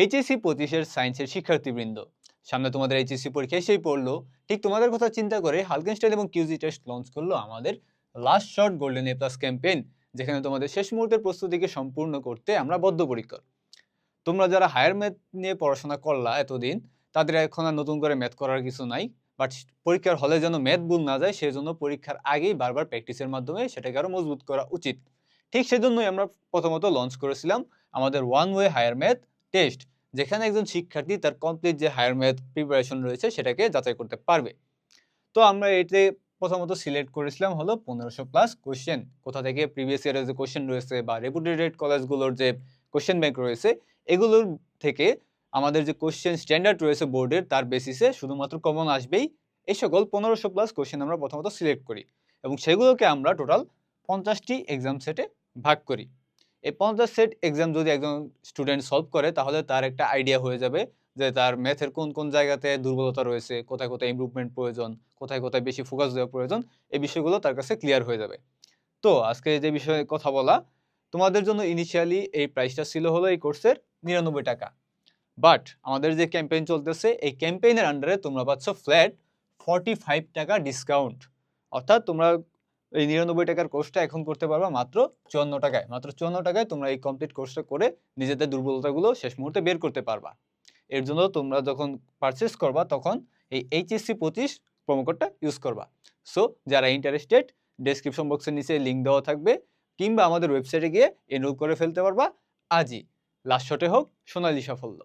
HSC পঁচিশের সায়েন্সের শিক্ষার্থীবৃন্দ। সামনে তোমাদের এইচএসসি পরীক্ষা এসেই পড়ল। ঠিক তোমাদের কথা চিন্তা করে হালকেনস্টাইন এবং কিউজি টেস্ট লঞ্চ করল আমাদের last shot golden A plus campaign যেখানে তোমাদের শেষ মুহূর্তের প্রস্তুতিকে সম্পূর্ণ করতে আমরা বদ্ধপরিকর। তোমরা যারা হায়ার ম্যাথ নিয়ে পড়াশোনা করলা এতদিন, তাদের এখন আর নতুন করে ম্যাথ করার কিছু নাই বাট পরীক্ষার হলে যেন ম্যাথ ভুল না যায়, সেজন্য পরীক্ষার আগেই বারবার প্র্যাকটিসের মাধ্যমে সেটাকে আরও মজবুত করা উচিত। ঠিক সেজন্যই আমরা প্রথমত লঞ্চ করেছিলাম আমাদের one way higher math test, যেখানে একজন শিক্ষার্থী তার কমপ্লিট যে হায়ার ম্যাথ প্রিপারেশন রয়েছে সেটাকে যাচাই করতে পারবে। তো আমরা এতে প্রথমত সিলেক্ট করেছিলাম হলো পনেরোশো প্লাস কোশ্চেন কোথা থেকে প্রিভিয়াস ইয়ারের যে কোশ্চেন রয়েছে বা রেপুটেড কলেজগুলোর যে কোশ্চেন ব্যাংক রয়েছে, এগুলোর থেকে আমাদের যে কোশ্চেন স্ট্যান্ডার্ড রয়েছে বোর্ডের, তার বেসিসে শুধুমাত্র কমন আসবেই। এই সকল পনেরোশো প্লাস কোশ্চেন আমরা প্রথমত সিলেক্ট করি এবং সেগুলোকে আমরা টোটাল পঞ্চাশটি এক্সাম সেটে ভাগ করি। এই পঞ্চাশ সেট এক্সাম যদি একজন স্টুডেন্ট সলভ করে, তাহলে তার একটা আইডিয়া হয়ে যাবে যে তার ম্যাথের কোন কোন জায়গাতে দুর্বলতা রয়েছে, কোথায় কোথায় ইমপ্রুভমেন্ট প্রয়োজন, কোথায় কোথায় বেশি ফোকাস দেওয়া প্রয়োজন, এই বিষয়গুলো তার কাছে ক্লিয়ার হয়ে যাবে। তো আজকে যে বিষয়ে কথা বলা, তোমাদের জন্য ইনিশিয়ালি এই প্রাইসটা ছিল হলো এই কোর্সের নিরানব্বই টাকা। বাট আমাদের যে ক্যাম্পেইন চলতেছে, এই ক্যাম্পেইনের আন্ডারে তোমরা পাচ্ছ ফ্ল্যাট ফর্টি ফাইভ টাকা ডিসকাউন্ট অর্থাৎ তোমরা এই নিরানব্বই টাকার কোর্সটা এখন করতে পারবা মাত্র চুয়ান্ন টাকায়। মাত্র চুয়ান্ন টাকায় তোমরা এই কমপ্লিট কোর্সটা করে নিজেদের দুর্বলতাগুলো শেষ মুহূর্তে বের করতে পারবা। এর জন্য তোমরা যখন পারচেস করবা তখন এই এইচএসসি পঁচিশ প্রোমোকোডটা ইউজ করবা। সো যারা ইন্টারেস্টেড ডেসক্রিপশন বক্সের নিচে লিঙ্ক দেওয়া থাকবে, কিংবা আমাদের ওয়েবসাইটে গিয়ে এনরোল করে ফেলতে পারবা। আজই। লাস্ট শটে হোক, সোনালি সাফল্য।